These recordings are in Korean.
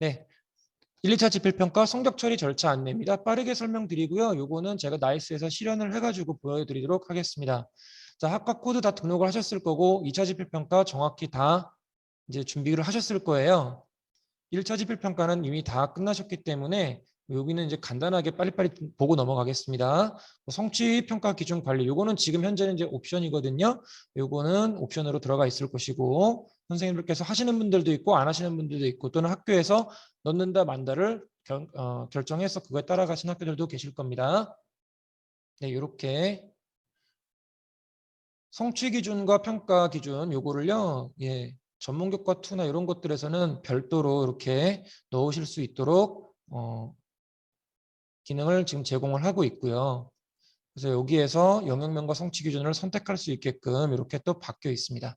네. 1, 2차 지필평가 성적 처리 절차 안내입니다. 빠르게 설명드리고요. 요거는 제가 나이스에서 실현을 해가지고 보여드리도록 하겠습니다. 자, 학과 코드 다 등록을 하셨을 거고 2차 지필평가 정확히 다 이제 준비를 하셨을 거예요. 1차 지필평가는 이미 다 끝나셨기 때문에 여기는 이제 간단하게 빨리빨리 보고 넘어가겠습니다. 뭐 성취 평가 기준 관리 요거는 지금 현재는 이제 옵션이거든요. 요거는 옵션으로 들어가 있을 것이고 선생님들께서 하시는 분들도 있고 안 하시는 분들도 있고 또는 학교에서 넣는다 만다를 결, 어, 결정해서 그거에 따라가신 학교들도 계실 겁니다. 네, 이렇게 성취 기준과 평가 기준 요거를요. 예. 전문 교과 2나 이런 것들에서는 별도로 이렇게 넣으실 수 있도록 어, 기능을 지금 제공을 하고 있고요. 그래서 여기에서 영역명과 성취 기준을 선택할 수 있게끔 이렇게 또 바뀌어 있습니다.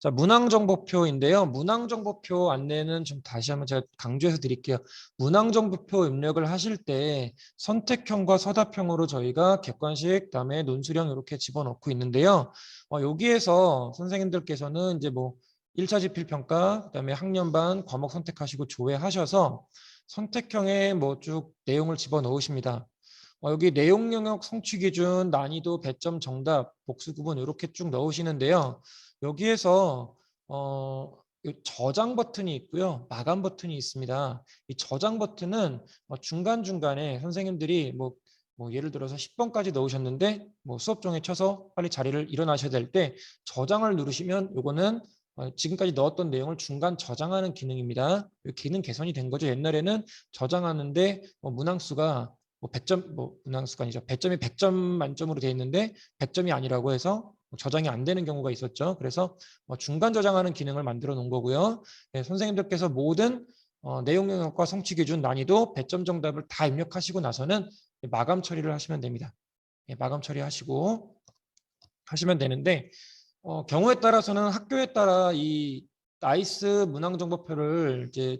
자, 문항정보표인데요. 문항정보표 안내는 좀 다시 한번 제가 강조해서 드릴게요. 문항정보표 입력을 하실 때 선택형과 서답형으로 저희가 객관식, 그다음에 논술형 이렇게 집어넣고 있는데요. 어, 여기에서 선생님들께서는 이제 뭐 1차 지필평가, 그다음에 학년반 과목 선택하시고 조회하셔서 선택형에 뭐 쭉 내용을 집어넣으십니다. 어, 여기 내용 영역 성취 기준, 난이도, 배점, 정답, 복수 구분 이렇게 쭉 넣으시는데요. 여기에서 어, 이 저장 버튼이 있고요. 마감 버튼이 있습니다. 이 저장 버튼은 어, 중간중간에 선생님들이 뭐, 뭐 예를 들어서 10번까지 넣으셨는데 뭐 수업 중에 쳐서 빨리 자리를 일어나셔야 될 때 저장을 누르시면 요거는 어, 지금까지 넣었던 내용을 중간 저장하는 기능입니다. 이 기능 개선이 된 거죠. 옛날에는 저장하는데 뭐 문항수가 뭐 100점 뭐 문항수가 아니죠. 배점이 100점 만점으로 되어 있는데 100점이 아니라고 해서 저장이 안 되는 경우가 있었죠. 그래서 뭐 중간 저장하는 기능을 만들어 놓은 거고요. 네, 선생님들께서 모든 어, 내용 영역과 성취 기준 난이도 배점 정답을 다 입력하시고 나서는 마감 처리를 하시면 됩니다. 네, 마감 처리하시고 하시면 되는데 어, 경우에 따라서는 학교에 따라 이 나이스 문항 정보표를 이제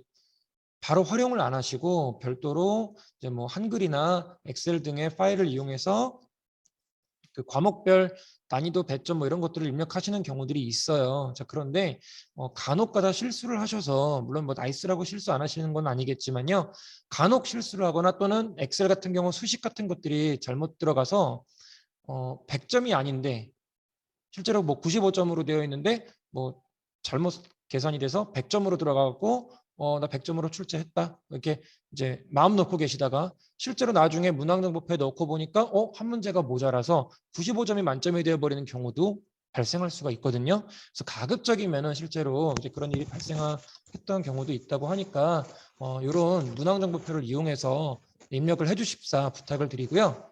바로 활용을 안 하시고 별도로 이제 뭐 한글이나 엑셀 등의 파일을 이용해서 그 과목별 난이도 배점 뭐 이런 것들을 입력하시는 경우들이 있어요. 자 그런데 어, 간혹가다 실수를 하셔서 물론 뭐 나이스라고 실수 안 하시는 건 아니겠지만요. 간혹 실수를 하거나 또는 엑셀 같은 경우 수식 같은 것들이 잘못 들어가서 어, 100점이 아닌데 실제로 뭐 95점으로 되어 있는데 뭐 잘못 계산이 돼서 100점으로 들어가고 어, 나 100점으로 출제했다. 이렇게 이제 마음 놓고 계시다가 실제로 나중에 문항정보표에 넣고 보니까 어, 한 문제가 모자라서 95점이 만점이 되어 버리는 경우도 발생할 수가 있거든요. 그래서 가급적이면은 실제로 이제 그런 일이 발생했던 경우도 있다고 하니까 어, 이런 문항정보표를 이용해서 입력을 해주십사 부탁을 드리고요.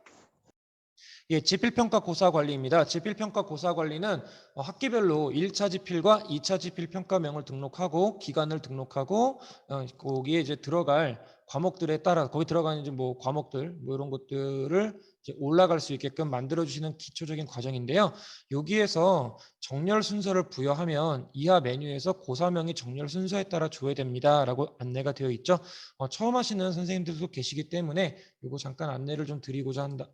예, 지필평가 고사 관리입니다. 지필평가 고사 관리는 어, 학기별로 1차 지필과 2차 지필 평가명을 등록하고 기간을 등록하고 어, 거기에 이제 들어갈 과목들에 따라 거기 들어가는 이제 뭐 과목들 뭐 이런 것들을 이제 올라갈 수 있게끔 만들어 주시는 기초적인 과정인데요. 여기에서 정렬 순서를 부여하면 이하 메뉴에서 고사명이 정렬 순서에 따라 조회됩니다 라고 안내가 되어 있죠. 어, 처음 하시는 선생님들도 계시기 때문에 이거 잠깐 안내를 좀 드리고자 한다.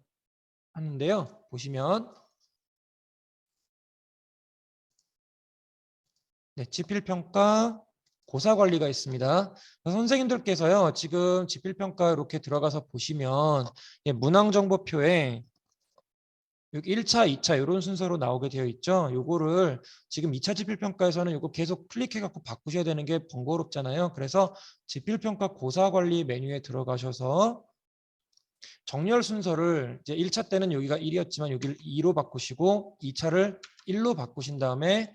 하는데요. 보시면 네, 지필평가 고사 관리가 있습니다. 선생님들께서요. 지금 지필평가 이렇게 들어가서 보시면 예, 문항정보표에 여기 1차, 2차 이런 순서로 나오게 되어 있죠. 요거를 지금 2차 지필평가에서는 요거 계속 클릭해 갖고 바꾸셔야 되는 게 번거롭잖아요. 그래서 지필평가 고사 관리 메뉴에 들어가셔서 정렬 순서를 이제 1차 때는 여기가 1이었지만 여기를 2로 바꾸시고 2차를 1로 바꾸신 다음에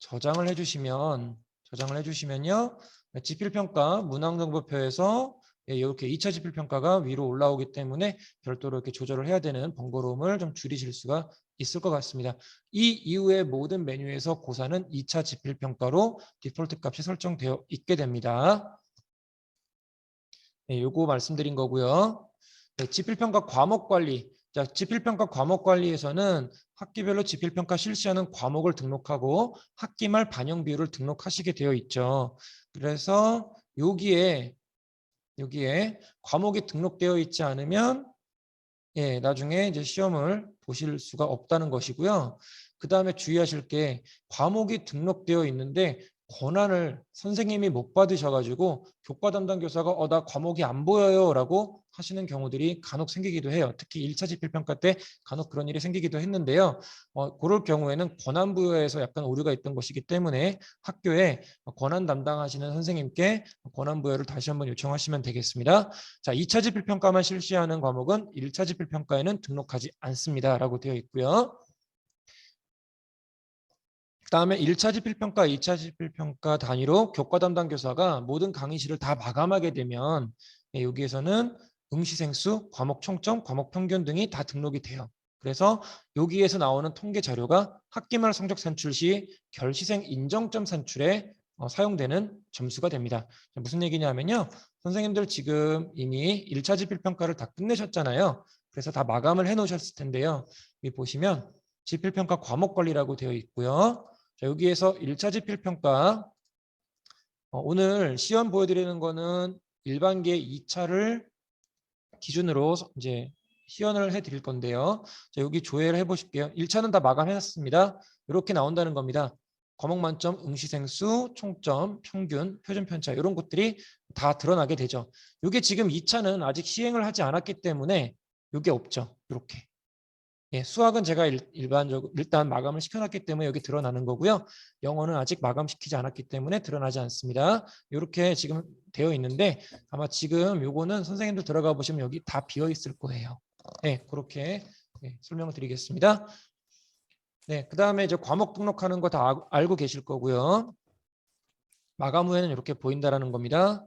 저장을 해주시면 저장을 해주시면요 지필평가 문항정보표에서 예, 이렇게 2차 지필평가가 위로 올라오기 때문에 별도로 이렇게 조절을 해야 되는 번거로움을 좀 줄이실 수가 있을 것 같습니다. 이 이후의 모든 메뉴에서 고사는 2차 지필평가로 디폴트 값이 설정되어 있게 됩니다. 네, 요거 말씀드린 거고요. 네, 지필평가 과목 관리. 자, 지필평가 과목 관리에서는 학기별로 지필평가 실시하는 과목을 등록하고 학기 말 반영 비율을 등록하시게 되어 있죠. 그래서 여기에 여기에 과목이 등록되어 있지 않으면 예, 나중에 이제 시험을 보실 수가 없다는 것이고요. 그 다음에 주의하실 게 과목이 등록되어 있는데 권한을 선생님이 못 받으셔가지고 교과 담당 교사가 어 나 과목이 안 보여요라고 하시는 경우들이 간혹 생기기도 해요. 특히 1차 지필평가 때 간혹 그런 일이 생기기도 했는데요. 어, 그럴 경우에는 권한 부여에서 약간 오류가 있던 것이기 때문에 학교에 권한 담당하시는 선생님께 권한 부여를 다시 한번 요청하시면 되겠습니다. 자, 2차 지필평가만 실시하는 과목은 1차 지필평가에는 등록하지 않습니다 라고 되어 있고요. 그다음에 1차 지필평가, 2차 지필평가 단위로 교과 담당 교사가 모든 강의실을 다 마감하게 되면 예, 여기에서는 응시생수, 과목 총점, 과목 평균 등이 다 등록이 돼요. 그래서 여기에서 나오는 통계 자료가 학기말 성적 산출 시 결시생 인정점 산출에 어, 사용되는 점수가 됩니다. 자, 무슨 얘기냐면요. 선생님들 지금 이미 1차 지필평가를 다 끝내셨잖아요. 그래서 다 마감을 해 놓으셨을 텐데요. 여기 보시면 지필평가 과목 관리라고 되어 있고요. 자, 여기에서 1차 지필 평가 어, 오늘 시험 보여드리는 거는 일반계 2차를 기준으로 서- 이제 시연을 해 드릴 건데요. 자, 여기 조회를 해 보실게요. 1차는 다 마감했습니다. 이렇게 나온다는 겁니다. 과목 만점, 응시생수, 총점, 평균, 표준 편차 이런 것들이 다 드러나게 되죠. 이게 지금 2차는 아직 시행을 하지 않았기 때문에 이게 없죠. 이렇게. 예, 수학은 제가 일, 일반적으로 일단 마감을 시켜놨기 때문에 여기 드러나는 거고요. 영어는 아직 마감시키지 않았기 때문에 드러나지 않습니다. 이렇게 지금 되어 있는데 아마 지금 요거는 선생님들 들어가 보시면 여기 다 비어 있을 거예요. 네, 그렇게 네, 설명을 드리겠습니다. 네, 그 다음에 이제 과목 등록하는 거 다 알고 계실 거고요. 마감 후에는 이렇게 보인다라는 겁니다.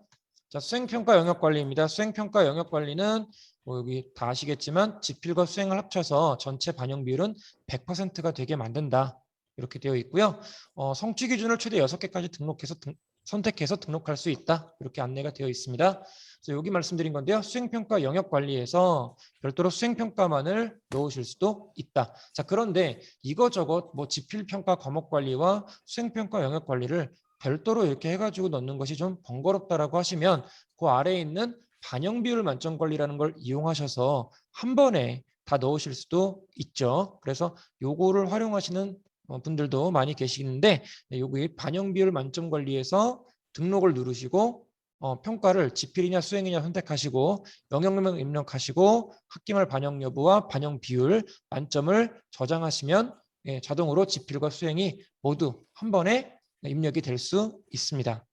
자, 수행평가 영역관리입니다. 수행평가 영역관리는 뭐 여기 다 아시겠지만 지필과 수행을 합쳐서 전체 반영 비율은 100%가 되게 만든다. 이렇게 되어 있고요. 어, 성취 기준을 최대 6개까지 등록해서 등- 선택해서 등록할 수 있다. 이렇게 안내가 되어 있습니다. 그래서 여기 말씀드린 건데요. 수행평가 영역 관리에서 별도로 수행평가만을 넣으실 수도 있다. 자, 그런데 이거저것 뭐 지필평가 과목 관리와 수행평가 영역 관리를 별도로 이렇게 해가지고 넣는 것이 좀 번거롭다라고 하시면 그 아래에 있는 반영 비율 만점 관리라는 걸 이용하셔서 한 번에 다 넣으실 수도 있죠. 그래서 요거를 활용하시는 어, 분들도 많이 계시는데 네, 여기 반영 비율 만점 관리에서 등록을 누르시고 어, 평가를 지필이냐 수행이냐 선택하시고 영역명 입력하시고 학기말 반영 여부와 반영 비율 만점을 저장하시면 예, 자동으로 지필과 수행이 모두 한 번에 입력이 될 수 있습니다.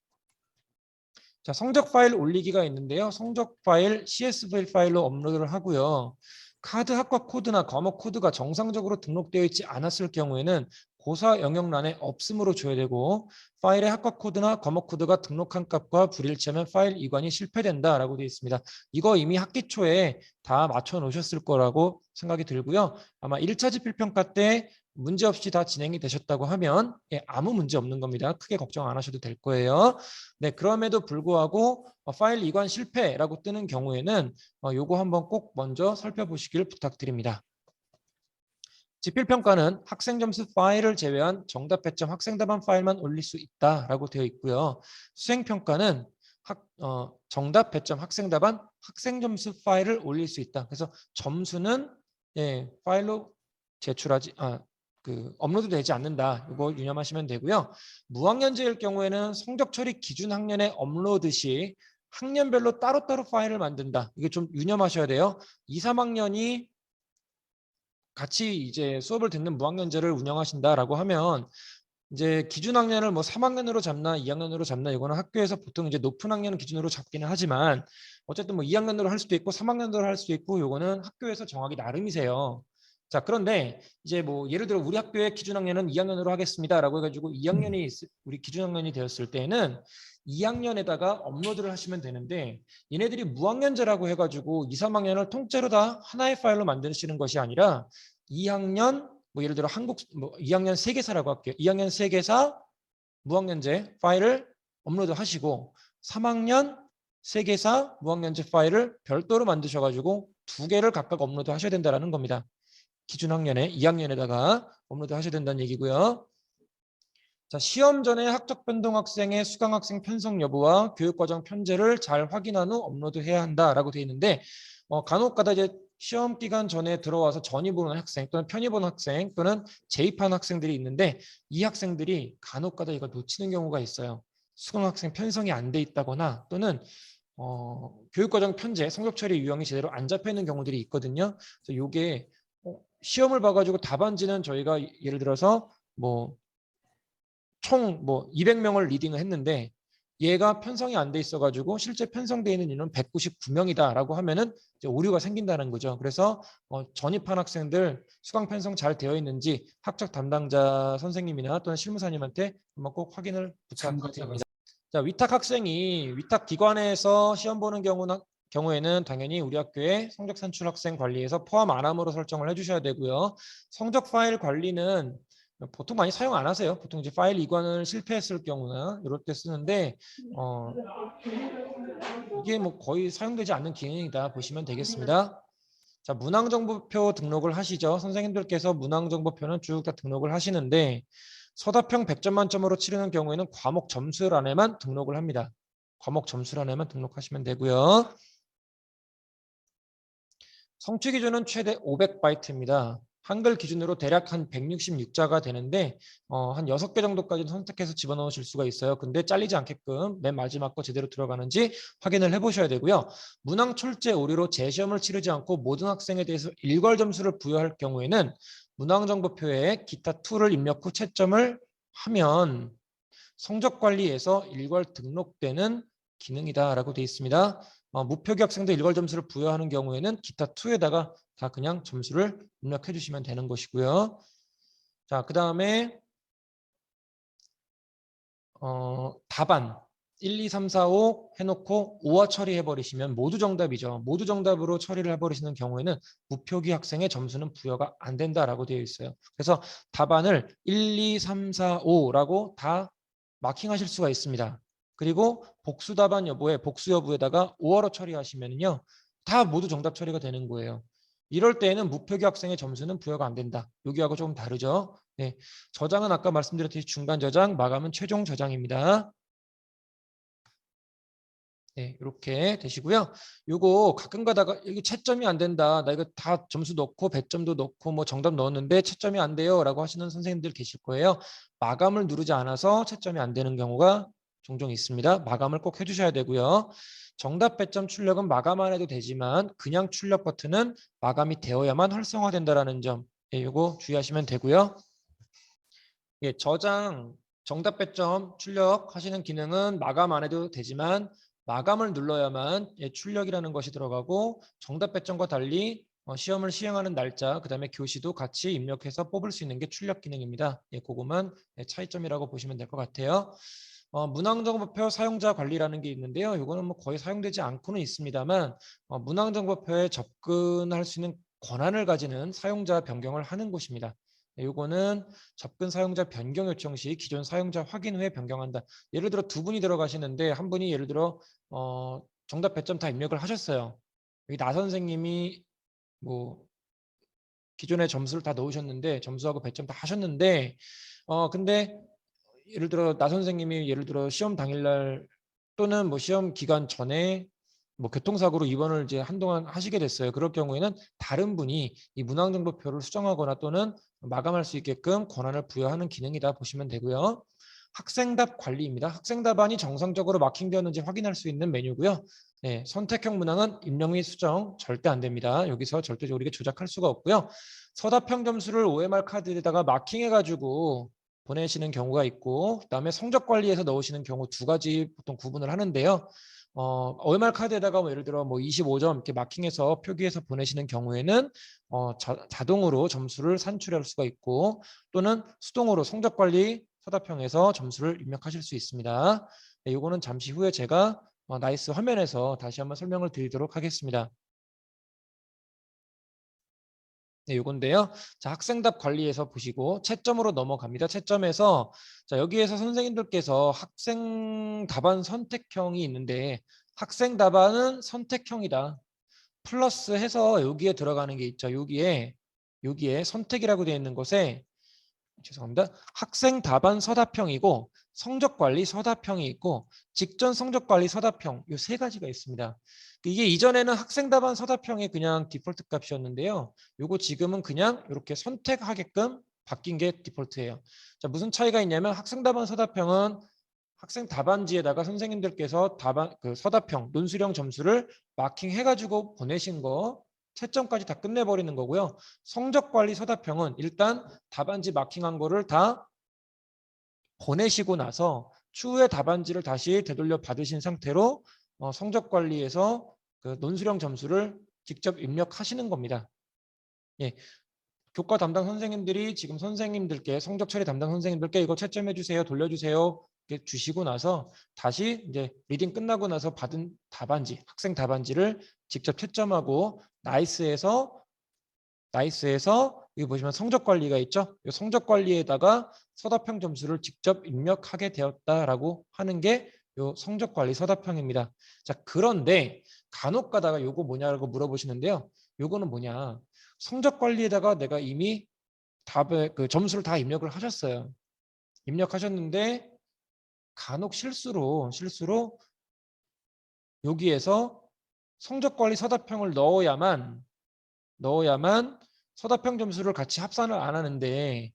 자, 성적 파일 올리기가 있는데요. 성적 파일 CSV 파일로 업로드를 하고요. 카드 학과 코드나 과목 코드가 정상적으로 등록되어 있지 않았을 경우에는 고사 영역란에 없음으로 줘야 되고 파일의 학과 코드나 과목 코드가 등록한 값과 불일치하면 파일 이관이 실패된다라고 되어 있습니다. 이거 이미 학기 초에 다 맞춰 놓으셨을 거라고 생각이 들고요. 아마 1차 지필평가 때 문제 없이 다 진행이 되셨다고 하면 예, 아무 문제 없는 겁니다. 크게 걱정 안 하셔도 될 거예요. 네, 그럼에도 불구하고 어, 파일 이관 실패라고 뜨는 경우에는 어, 요거 한번 꼭 먼저 살펴보시길 부탁드립니다. 지필평가는 학생 점수 파일을 제외한 정답 배점 학생 답안 파일만 올릴 수 있다라고 되어 있고요. 수행평가는 학, 어, 정답 배점 학생 답안 학생 점수 파일을 올릴 수 있다. 그래서 점수는 예, 파일로 제출하지 아, 그 업로드 되지 않는다. 이거 유념하시면 되고요. 무학년제일 경우에는 성적 처리 기준 학년의 업로드 시 학년별로 따로따로 파일을 만든다. 이게 좀 유념하셔야 돼요. 2, 3학년이 같이 이제 수업을 듣는 무학년제를 운영하신다라고 하면 이제 기준 학년을 뭐 3학년으로 잡나 2학년으로 잡나 이거는 학교에서 보통 이제 높은 학년 기준으로 잡기는 하지만 어쨌든 뭐 2학년으로 할 수도 있고 3학년으로 할 수도 있고 요거는 학교에서 정하기 나름이세요. 자 그런데 이제 뭐 예를 들어 우리 학교의 기준 학년은 2학년으로 하겠습니다라고 해가지고 2학년이 우리 기준 학년이 되었을 때는 2학년에다가 업로드를 하시면 되는데 얘네들이 무학년제라고 해가지고 2, 3학년을 통째로 다 하나의 파일로 만드시는 것이 아니라 2학년 뭐 예를 들어 한국 뭐 2학년 세계사라고 할게요. 2학년 세계사 무학년제 파일을 업로드 하시고 3학년 세계사 무학년제 파일을 별도로 만드셔가지고 두 개를 각각 업로드 하셔야 된다는 겁니다. 기준 학년에 2학년에다가 업로드 하셔야 된다는 얘기고요. 자, 시험 전에 학적 변동 학생의 수강 학생 편성 여부와 교육과정 편제를 잘 확인한 후 업로드해야 한다라고 되어 있는데 어, 간혹가다 이제 시험 기간 전에 들어와서 전이 보는 학생 또는 편이 보는 학생 또는 재입한 학생들이 있는데 이 학생들이 간혹가다 이거 놓치는 경우가 있어요. 수강 학생 편성이 안 돼 있다거나 또는 어, 교육과정 편제, 성적 처리 유형이 제대로 안 잡혀 있는 경우들이 있거든요. 그래서 어, 시험을 봐가지고 답안지는 저희가 예를 들어서 뭐총뭐 200명을 리딩을 했는데 얘가 편성이 안 돼 있어가지고 실제 편성돼 있는 인원 199명이다라고 하면은 이제 오류가 생긴다는 거죠. 그래서 어, 전입한 학생들 수강 편성 잘 되어 있는지 학적 담당자 선생님이나 또는 실무사님한테 한번 꼭 확인을 부탁드립니다. 자, 위탁 학생이 위탁 기관에서 시험 보는 경우는 경우에는 당연히 우리 학교에 성적 산출 학생 관리에서 포함 안 함으로 설정을 해주셔야 되고요. 성적 파일 관리는 보통 많이 사용 안 하세요. 보통 이제 파일 이관을 실패했을 경우나 이럴 때 쓰는데 어, 이게 뭐 거의 사용되지 않는 기능이다 보시면 되겠습니다. 자, 문항정보표 등록을 하시죠. 선생님들께서 문항정보표는 쭉 다 등록을 하시는데 서답형 100점 만점으로 치르는 경우에는 과목 점수란에만 등록을 합니다. 과목 점수란에만 등록하시면 되고요. 성취 기준은 최대 500바이트입니다. 한글 기준으로 대략 한 166자가 되는데 어, 한 6개 정도까지는 선택해서 집어넣으실 수가 있어요. 근데 잘리지 않게끔 맨 마지막 거 제대로 들어가는지 확인을 해보셔야 되고요. 문항 출제 오류로 재시험을 치르지 않고 모든 학생에 대해서 일괄 점수를 부여할 경우에는 문항정보표에 기타 2를 입력 후 채점을 하면 성적관리에서 일괄 등록되는 기능이다라고 되어 있습니다. 어, 무표기 학생들 일괄 점수를 부여하는 경우에는 기타 2에다가 다 그냥 점수를 입력해 주시면 되는 것이고요. 자, 그 다음에 어, 답안 1, 2, 3, 4, 5 해놓고 5화 처리해 버리시면 모두 정답이죠. 모두 정답으로 처리를 해버리시는 경우에는 무표기 학생의 점수는 부여가 안 된다라고 되어 있어요. 그래서 답안을 1, 2, 3, 4, 5라고 다 마킹하실 수가 있습니다. 그리고 복수 답안 여부에 복수 여부에다가 5화로 처리하시면요. 다 모두 정답 처리가 되는 거예요. 이럴 때에는 무표기 학생의 점수는 부여가 안 된다. 여기하고 조금 다르죠. 네. 저장은 아까 말씀드렸듯이 중간 저장, 마감은 최종 저장입니다. 네, 이렇게 되시고요. 요거 가끔 가다가 이게 채점이 안 된다. 나 이거 다 점수 넣고 배점도 넣고 뭐 정답 넣었는데 채점이 안 돼요라고 하시는 선생님들 계실 거예요. 마감을 누르지 않아서 채점이 안 되는 경우가 종종 있습니다. 마감을 꼭 해주셔야 되고요. 정답 배점 출력은 마감 안 해도 되지만 그냥 출력 버튼은 마감이 되어야만 활성화된다라는 점, 예, 요거 주의하시면 되고요. 예, 저장 정답 배점 출력하시는 기능은 마감 안 해도 되지만 마감을 눌러야만 예, 출력이라는 것이 들어가고 정답 배점과 달리 어, 시험을 시행하는 날짜, 그 다음에 교시도 같이 입력해서 뽑을 수 있는 게 출력 기능입니다. 예, 그것만 예, 차이점이라고 보시면 될 것 같아요. 어, 문항정보표 사용자 관리라는 게 있는데요. 이거는 뭐 거의 사용되지 않고는 있습니다만 어, 문항정보표에 접근할 수 있는 권한을 가지는 사용자 변경을 하는 곳입니다. 이거는 접근 사용자 변경 요청 시 기존 사용자 확인 후에 변경한다. 예를 들어 두 분이 들어가시는데 한 분이 예를 들어 어, 정답 배점 다 입력을 하셨어요. 여기 나 선생님이 뭐 기존에 점수를 다 넣으셨는데 점수하고 배점 다 하셨는데 어 근데 예를 들어 나 선생님이 예를 들어 시험 당일날 또는 뭐 시험 기간 전에 뭐 교통사고로 입원을 이제 한동안 하시게 됐어요. 그럴 경우에는 다른 분이 이 문항정보표를 수정하거나 또는 마감할 수 있게끔 권한을 부여하는 기능이다 보시면 되고요. 학생답 관리입니다. 학생 답안이 정상적으로 마킹되었는지 확인할 수 있는 메뉴고요. 네, 선택형 문항은 입력 및 수정 절대 안 됩니다. 여기서 절대적으로 조작할 수가 없고요. 서답형 점수를 OMR 카드에다가 마킹해가지고 보내시는 경우가 있고 그다음에 성적 관리에서 넣으시는 경우 두 가지 보통 구분을 하는데요. 어, OMR 카드에다가 뭐 예를 들어 뭐 25점 이렇게 마킹해서 표기해서 보내시는 경우에는 어, 자, 자동으로 점수를 산출할 수가 있고 또는 수동으로 성적 관리 서답형에서 점수를 입력하실 수 있습니다. 네, 이거는 잠시 후에 제가 어, 나이스 화면에서 다시 한번 설명을 드리도록 하겠습니다. 네, 요건데요. 자, 학생답 관리에서 보시고 채점으로 넘어갑니다. 채점에서 자, 여기에서 선생님들께서 학생 답안 선택형이 있는데 학생 답안은 선택형이다. 플러스 해서 여기에 들어가는 게 있죠. 여기에 여기에 선택이라고 되어 있는 곳에 죄송합니다. 학생 답안 서답형이고 성적 관리 서답형이 있고 직전 성적 관리 서답형 요세 가지가 있습니다. 이게 이전에는 학생 답안 서답형이 그냥 디폴트 값이었는데요. 요거 지금은 그냥 이렇게 선택하게끔 바뀐 게 디폴트예요. 자, 무슨 차이가 있냐면 학생 답안 서답형은 학생 답안지에다가 선생님들께서 답안 그 서답형 논술형 점수를 마킹해 가지고 보내신 거 채점까지 다 끝내버리는 거고요. 성적 관리 서답형은 일단 답안지 마킹한 거를 다 보내시고 나서 추후에 답안지를 다시 되돌려 받으신 상태로 어, 성적 관리에서 그 논술형 점수를 직접 입력하시는 겁니다. 예. 교과 담당 선생님들이 지금 선생님들께 성적 처리 담당 선생님들께 이거 채점해 주세요, 돌려주세요 이렇게 주시고 나서 다시 이제 리딩 끝나고 나서 받은 답안지, 학생 답안지를 직접 채점하고 나이스에서 나이스에서 여기 보시면 성적 관리가 있죠. 이 성적 관리에다가 서답형 점수를 직접 입력하게 되었다라고 하는 게 요 성적 관리 서답형입니다. 자, 그런데 간혹 가다가 요거 뭐냐고 물어보시는데요. 요거는 뭐냐? 성적 관리에다가 내가 이미 답을 그 점수를 다 입력을 하셨어요. 입력하셨는데 간혹 실수로 실수로 여기에서 성적 관리 서답형을 넣어야만 넣어야만 서답형 점수를 같이 합산을 안 하는데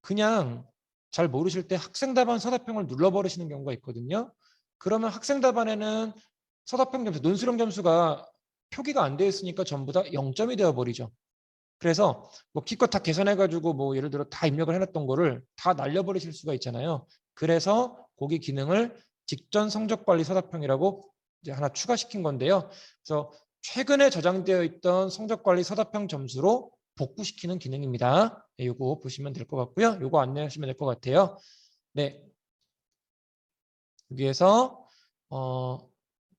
그냥 잘 모르실 때 학생 답안 서답형을 눌러버리시는 경우가 있거든요. 그러면 학생 답안에는 서답형 점수, 논술형 점수가 표기가 안 되어 있으니까 전부 다 0점이 되어 버리죠. 그래서 뭐 기껏 다 계산해가지고 뭐 예를 들어 다 입력을 해놨던 거를 다 날려버리실 수가 있잖아요. 그래서 거기 기능을 직전 성적 관리 서답형이라고 이제 하나 추가시킨 건데요. 그래서 최근에 저장되어 있던 성적 관리 서답형 점수로 복구시키는 기능입니다. 네, 요거 보시면 될 것 같고요. 요거 안내하시면 될 것 같아요. 네. 여기에서 어,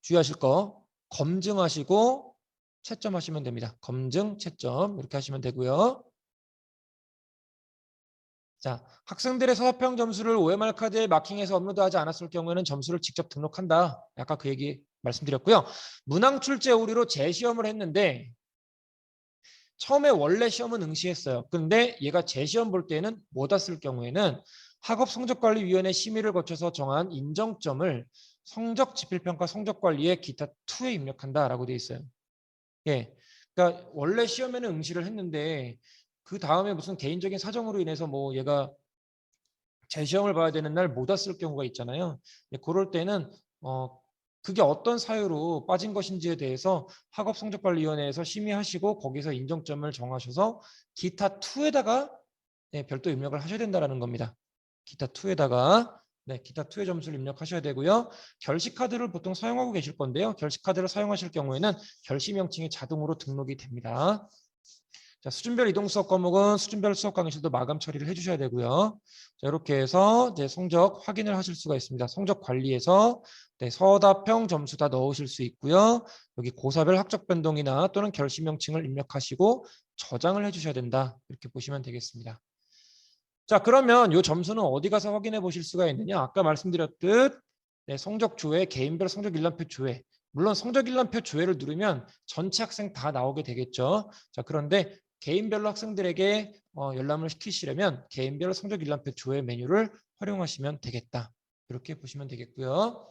주의하실 거 검증하시고 채점하시면 됩니다. 검증, 채점 이렇게 하시면 되고요. 자, 학생들의 서답형 점수를 OMR 카드에 마킹해서 업로드하지 않았을 경우에는 점수를 직접 등록한다. 아까 그 얘기 말씀드렸고요. 문항 출제 오류로 재시험을 했는데 처음에 원래 시험은 응시했어요. 근데 얘가 재시험 볼 때는 못 왔을 경우에는 학업성적관리위원회 심의를 거쳐서 정한 인정점을 성적 지필평가 성적관리에 기타 2에 입력한다라고 되어 있어요. 예. 그러니까 원래 시험에는 응시를 했는데 그 다음에 무슨 개인적인 사정으로 인해서 뭐 얘가 재시험을 봐야 되는 날 못 왔을 경우가 있잖아요. 예, 그럴 때는 어 그게 어떤 사유로 빠진 것인지에 대해서 학업성적관리위원회에서 심의하시고 거기서 인정점을 정하셔서 기타 2에다가 네, 별도 입력을 하셔야 된다는 겁니다. 기타 2에다가 네, 기타 2의 점수를 입력하셔야 되고요. 결시 카드를 보통 사용하고 계실 건데요. 결시 카드를 사용하실 경우에는 결시 명칭이 자동으로 등록이 됩니다. 자, 수준별 이동 수업 과목은 수준별 수업 강의실도 마감 처리를 해주셔야 되고요. 자, 이렇게 해서 이제 성적 확인을 하실 수가 있습니다. 성적 관리에서 네, 서답형 점수 다 넣으실 수 있고요. 여기 고사별 학적 변동이나 또는 결시 명칭을 입력하시고 저장을 해주셔야 된다. 이렇게 보시면 되겠습니다. 자, 그러면 이 점수는 어디 가서 확인해 보실 수가 있느냐? 아까 말씀드렸듯 네, 성적 조회, 개인별 성적 일람표 조회. 물론 성적 일람표 조회를 누르면 전체 학생 다 나오게 되겠죠. 자, 그런데 개인별로 학생들에게 어, 열람을 시키시려면 개인별 성적 일람표 조회 메뉴를 활용하시면 되겠다. 이렇게 보시면 되겠고요.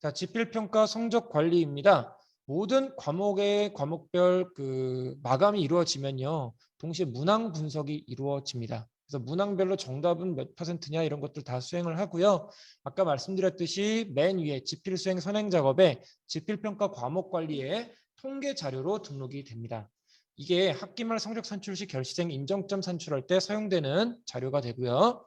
자, 지필평가 성적 관리입니다. 모든 과목의 과목별 그 마감이 이루어지면요. 동시에 문항 분석이 이루어집니다. 그래서 문항별로 정답은 몇 퍼센트냐 이런 것들 다 수행을 하고요. 아까 말씀드렸듯이 맨 위에 지필 수행 선행 작업에 지필평가 과목 관리에 통계 자료로 등록이 됩니다. 이게 학기 말 성적 산출 시 결시생 인정점 산출할 때 사용되는 자료가 되고요.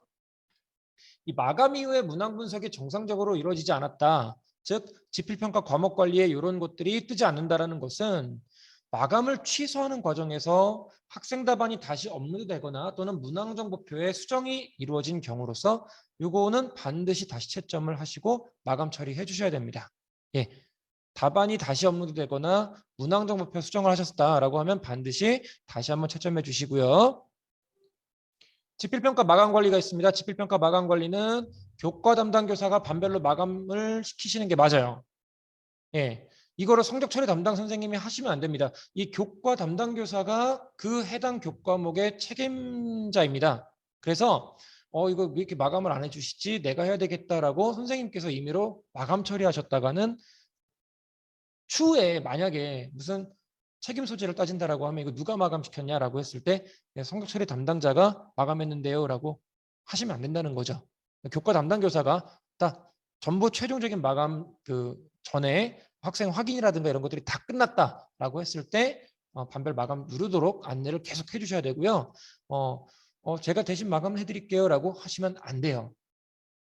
이 마감 이후에 문항 분석이 정상적으로 이루어지지 않았다. 즉 지필평가 과목 관리에 이런 것들이 뜨지 않는다라는 것은 마감을 취소하는 과정에서 학생 답안이 다시 업로드되거나 또는 문항정보표에 수정이 이루어진 경우로서 요거는 반드시 다시 채점을 하시고 마감 처리해 주셔야 됩니다. 예. 답안이 다시 업로드되거나 문항정보표 수정을 하셨다라고 하면 반드시 다시 한번 채점해 주시고요. 지필평가 마감 관리가 있습니다. 지필평가 마감 관리는 교과 담당 교사가 반별로 마감을 시키시는 게 맞아요. 예. 이거를 성적 처리 담당 선생님이 하시면 안 됩니다. 이 교과 담당 교사가 그 해당 교과목의 책임자입니다. 그래서 어 이거 왜 이렇게 마감을 안 해주시지? 내가 해야 되겠다라고 선생님께서 임의로 마감 처리하셨다가는 추후에 만약에 무슨 책임 소재를 따진다라고 하면 이거 누가 마감시켰냐라고 했을 때 네, 성적 처리 담당자가 마감했는데요라고 하시면 안 된다는 거죠. 교과 담당 교사가 딱 전부 최종적인 마감 그 전에 학생 확인이라든가 이런 것들이 다 끝났다라고 했을 때 어, 반별 마감 누르도록 안내를 계속 해주셔야 되고요. 어, 어, 제가 대신 마감을 해드릴게요라고 하시면 안 돼요.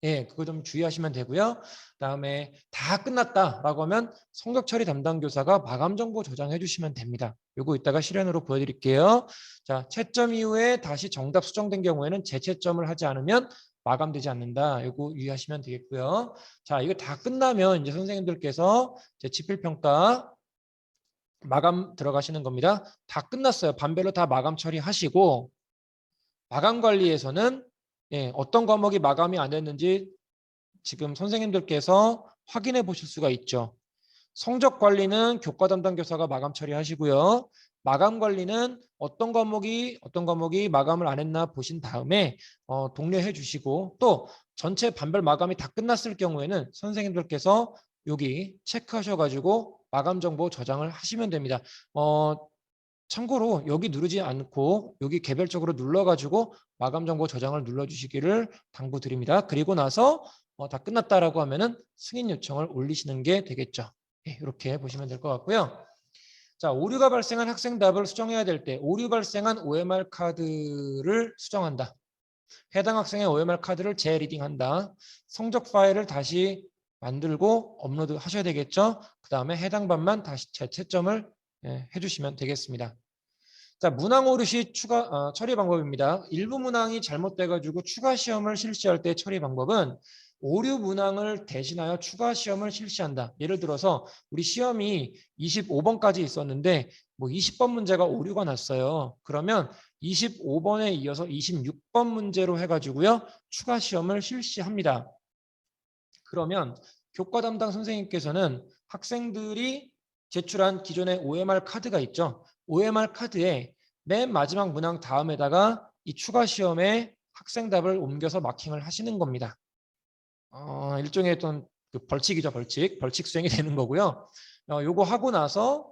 예, 그거 좀 주의하시면 되고요. 그다음에 다 끝났다라고 하면 성적 처리 담당 교사가 마감 정보 저장해 주시면 됩니다. 요거 이따가 실현으로 보여드릴게요. 자, 채점 이후에 다시 정답 수정된 경우에는 재채점을 하지 않으면 마감되지 않는다. 요거 유의하시면 되겠고요. 자, 이거 다 끝나면 이제 선생님들께서 제 지필 평가 마감 들어가시는 겁니다. 다 끝났어요. 반별로 다 마감 처리하시고 마감 관리에서는 예, 어떤 과목이 마감이 안 됐는지 지금 선생님들께서 확인해 보실 수가 있죠. 성적 관리는 교과 담당 교사가 마감 처리하시고요. 마감 관리는 어떤 과목이 어떤 과목이 마감을 안 했나 보신 다음에 어, 독려해 주시고 또 전체 반별 마감이 다 끝났을 경우에는 선생님들께서 여기 체크하셔가지고 마감 정보 저장을 하시면 됩니다. 어, 참고로 여기 누르지 않고 여기 개별적으로 눌러가지고 마감 정보 저장을 눌러주시기를 당부드립니다. 그리고 나서 어, 다 끝났다라고 하면은 승인 요청을 올리시는 게 되겠죠. 예, 이렇게 보시면 될 것 같고요. 자, 오류가 발생한 학생 답을 수정해야 될 때 오류 발생한 OMR 카드를 수정한다. 해당 학생의 OMR 카드를 재리딩한다. 성적 파일을 다시 만들고 업로드 하셔야 되겠죠. 그 다음에 해당 반만 다시 재채점을 예, 해주시면 되겠습니다. 자, 문항 오르시 추가 어, 처리 방법입니다. 일부 문항이 잘못돼가지고 추가 시험을 실시할 때 처리 방법은 오류 문항을 대신하여 추가 시험을 실시한다. 예를 들어서 우리 시험이 25번까지 있었는데 뭐 20번 문제가 오류가 났어요. 그러면 25번에 이어서 26번 문제로 해가지고요 추가 시험을 실시합니다. 그러면 교과 담당 선생님께서는 학생들이 제출한 기존의 OMR 카드가 있죠. OMR 카드에 맨 마지막 문항 다음에다가 이 추가 시험에 학생 답을 옮겨서 마킹을 하시는 겁니다. 어, 일종의 어떤 그 벌칙이죠, 벌칙. 벌칙 수행이 되는 거고요. 어, 요거 하고 나서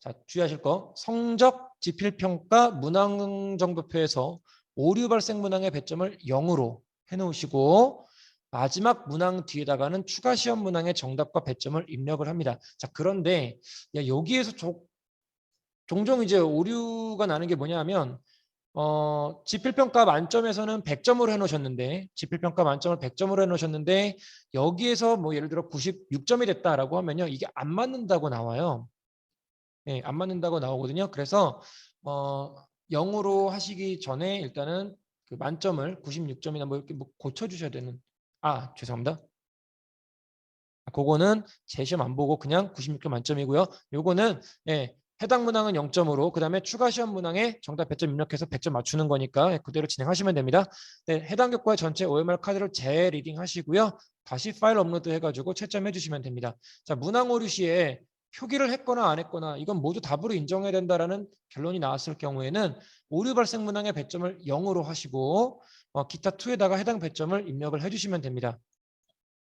자, 주의하실 거 성적 지필평가 문항 정보표에서 오류 발생 문항의 배점을 0으로 해놓으시고 마지막 문항 뒤에다가는 추가 시험 문항의 정답과 배점을 입력을 합니다. 자, 그런데 야, 여기에서 조, 종종 이제 오류가 나는 게 뭐냐면 어, 지필평가 만점에서는 100점으로 해놓으셨는데 지필평가 만점을 100점으로 해놓으셨는데 여기에서 뭐 예를 들어 96점이 됐다라고 하면요 이게 안 맞는다고 나와요. 네, 안 맞는다고 나오거든요. 그래서 어, 0으로 하시기 전에 일단은 그 만점을 96점이나 뭐 이렇게 뭐 고쳐주셔야 되는 아 죄송합니다. 그거는 제 시험 안 보고 그냥 96점 만점이고요. 요거는 예, 해당 문항은 0점으로 그 다음에 추가 시험 문항에 정답 100점 입력해서 100점 맞추는 거니까 그대로 진행하시면 됩니다. 네, 해당 교과의 전체 OMR 카드를 재리딩 하시고요. 다시 파일 업로드 해가지고 채점해 주시면 됩니다. 자 문항 오류 시에 표기를 했거나 안 했거나 이건 모두 답으로 인정해야 된다라는 결론이 나왔을 경우에는 오류 발생 문항의 배점을 0으로 하시고 어, 기타 2에다가 해당 배점을 입력을 해주시면 됩니다.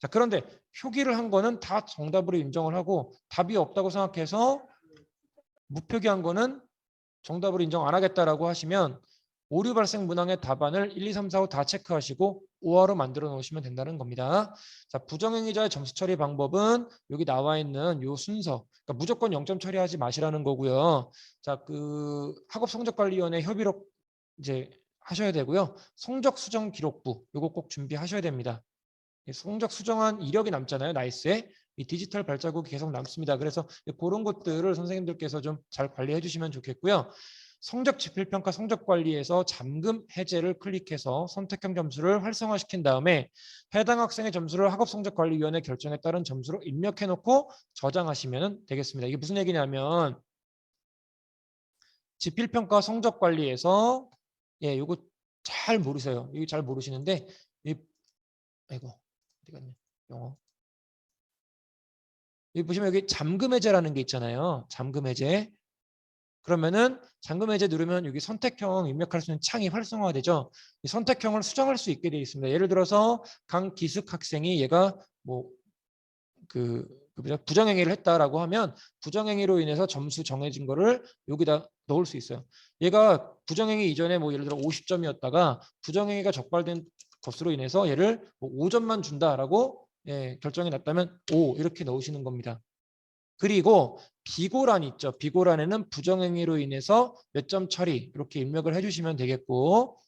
자 그런데 표기를 한 거는 다 정답으로 인정을 하고 답이 없다고 생각해서 무표기한 거는 정답으로 인정 안 하겠다라고 하시면 오류 발생 문항의 답안을 1, 2, 3, 4, 5 다 체크하시고 5화로 만들어 놓으시면 된다는 겁니다. 자, 부정행위자의 점수 처리 방법은 여기 나와 있는 요 순서. 그러니까 무조건 0점 처리하지 마시라는 거고요. 자, 그 학업 성적 관리위원회 협의록 이제 하셔야 되고요. 성적 수정 기록부 요거 꼭 준비하셔야 됩니다. 성적 수정한 이력이 남잖아요. 나이스에. 이 디지털 발자국이 계속 남습니다. 그래서 그런 것들을 선생님들께서 좀 잘 관리해 주시면 좋겠고요. 성적 지필평가 성적 관리에서 잠금 해제를 클릭해서 선택형 점수를 활성화시킨 다음에 해당 학생의 점수를 학업 성적 관리위원회 결정에 따른 점수로 입력해 놓고 저장하시면 되겠습니다. 이게 무슨 얘기냐면 지필평가 성적 관리에서 예, 요거 잘 모르세요. 이거 잘 모르시는데 이 아이고 어디 갔냐? 영어. 여기 보시면 여기 잠금 해제라는 게 있잖아요. 잠금 해제. 그러면은 잠금 해제 누르면 여기 선택형 입력할 수 있는 창이 활성화되죠. 이 선택형을 수정할 수 있게 되어 있습니다. 예를 들어서 강기숙 학생이 얘가 뭐그 부정행위를 했다라고 하면 부정행위로 인해서 점수 정해진 거를 여기다 넣을 수 있어요. 얘가 부정행위 이전에 뭐 예를 들어 50점이었다가 부정행위가 적발된 것으로 인해서 얘를 뭐 5점만 준다라고 예, 결정이 났다면 5 이렇게 넣으시는 겁니다. 그리고 비고란 있죠. 비고란에는 부정행위로 인해서 몇 점 처리 이렇게 입력을 해주시면 되겠고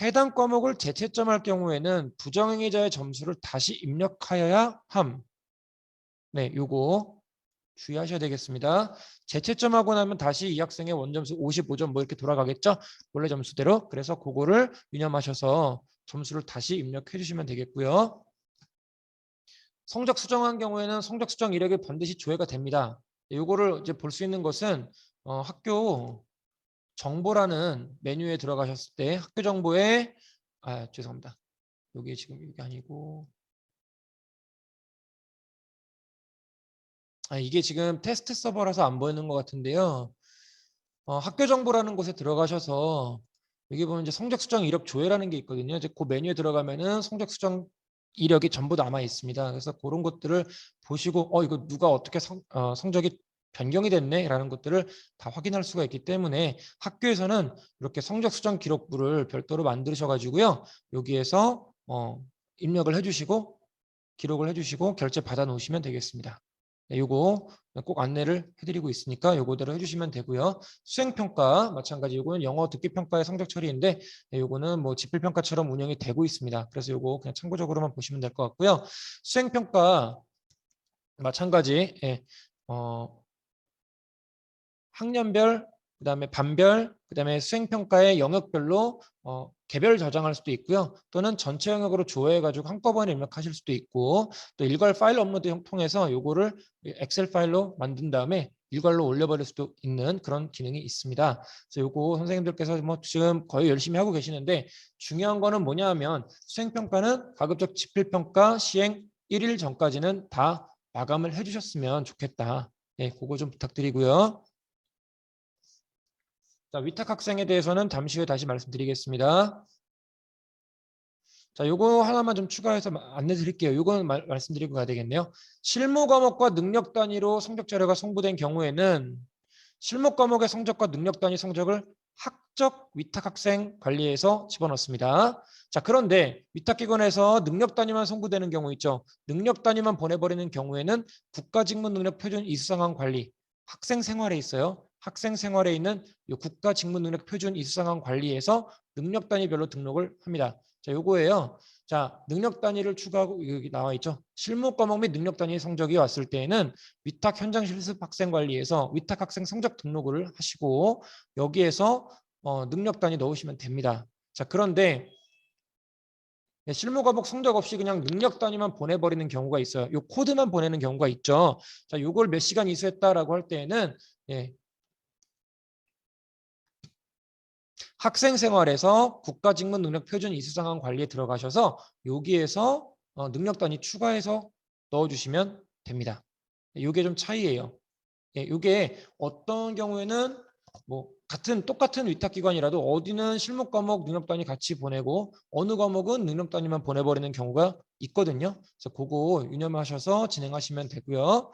해당 과목을 재채점할 경우에는 부정행위자의 점수를 다시 입력하여야 함. 네, 요거 주의하셔야 되겠습니다. 재채점하고 나면 다시 이 학생의 원점수 55점 뭐 이렇게 돌아가겠죠? 원래 점수대로. 그래서 그거를 유념하셔서 점수를 다시 입력해 주시면 되겠고요. 성적 수정한 경우에는 성적 수정 이력이 반드시 조회가 됩니다. 요거를 이제 볼 수 있는 것은 어, 학교 정보라는 메뉴에 들어가셨을 때 학교 정보에 아 죄송합니다. 여기 지금 이게 아니고 아, 이게 지금 테스트 서버라서 안 보이는 것 같은데요. 어, 학교 정보라는 곳에 들어가셔서 여기 보면 이제 성적 수정 이력 조회라는 게 있거든요. 이제 그 메뉴에 들어가면은 성적 수정 이력이 전부 남아 있습니다. 그래서 그런 것들을 보시고 어 이거 누가 어떻게 성, 어, 성적이 변경이 됐네라는 것들을 다 확인할 수가 있기 때문에 학교에서는 이렇게 성적 수정 기록부를 별도로 만드셔 가지고요. 여기에서 어, 입력을 해 주시고 기록을 해 주시고 결제 받아 놓으시면 되겠습니다. 네, 요거 꼭 안내를 해드리고 있으니까 요거대로 해주시면 되고요. 수행평가 마찬가지 요거는 영어 듣기평가의 성적 처리인데 네, 요거는 뭐 지필평가처럼 운영이 되고 있습니다. 그래서 요거 그냥 참고적으로만 보시면 될 것 같고요. 수행평가 마찬가지 예, 어, 학년별 그 다음에 반별 그 다음에 수행평가의 영역별로 어, 개별 저장할 수도 있고요. 또는 전체 영역으로 조회해 가지고 한꺼번에 입력하실 수도 있고 또 일괄 파일 업로드 통해서 요거를 엑셀 파일로 만든 다음에 일괄로 올려버릴 수도 있는 그런 기능이 있습니다. 그래서 요거 선생님들께서 뭐 지금 거의 열심히 하고 계시는데 중요한 거는 뭐냐 하면 수행평가는 가급적 지필평가 시행 1일 전까지는 다 마감을 해주셨으면 좋겠다. 네, 그거 좀 부탁드리고요. 자, 위탁 학생에 대해서는 잠시 후에 다시 말씀드리겠습니다. 자, 요거 하나만 좀 추가해서 안내 드릴게요. 요거는 말, 말씀드리고 가야 되겠네요. 실무 과목과 능력 단위로 성적 자료가 송부된 경우에는 실무 과목의 성적과 능력 단위 성적을 학적 위탁 학생 관리에서 집어넣습니다. 자, 그런데 위탁기관에서 능력 단위만 송부되는 경우 있죠. 능력 단위만 보내버리는 경우에는 국가직무능력 표준 이수상황 관리 학생 생활에 있어요. 학생 생활에 있는 이 국가 직무 능력 표준 이수상황 관리에서 능력 단위별로 등록을 합니다. 자, 요거예요. 자, 능력 단위를 추가하고 여기 나와 있죠. 실무 과목 및 능력 단위 성적이 왔을 때에는 위탁 현장 실습 학생 관리에서 위탁 학생 성적 등록을 하시고 여기에서 어, 능력 단위 넣으시면 됩니다. 자, 그런데 네, 실무 과목 성적 없이 그냥 능력 단위만 보내버리는 경우가 있어요. 요 코드만 보내는 경우가 있죠. 자, 요걸 몇 시간 이수했다라고 할 때에는 예, 학생 생활에서 국가 직무 능력 표준 이수 상황 관리에 들어가셔서 여기에서 어, 능력 단위 추가해서 넣어주시면 됩니다. 이게 좀 차이예요. 예, 이게 어떤 경우에는 뭐 같은 똑같은 위탁 기관이라도 어디는 실무 과목 능력 단위 같이 보내고 어느 과목은 능력 단위만 보내버리는 경우가 있거든요. 그래서 그거 유념하셔서 진행하시면 되고요.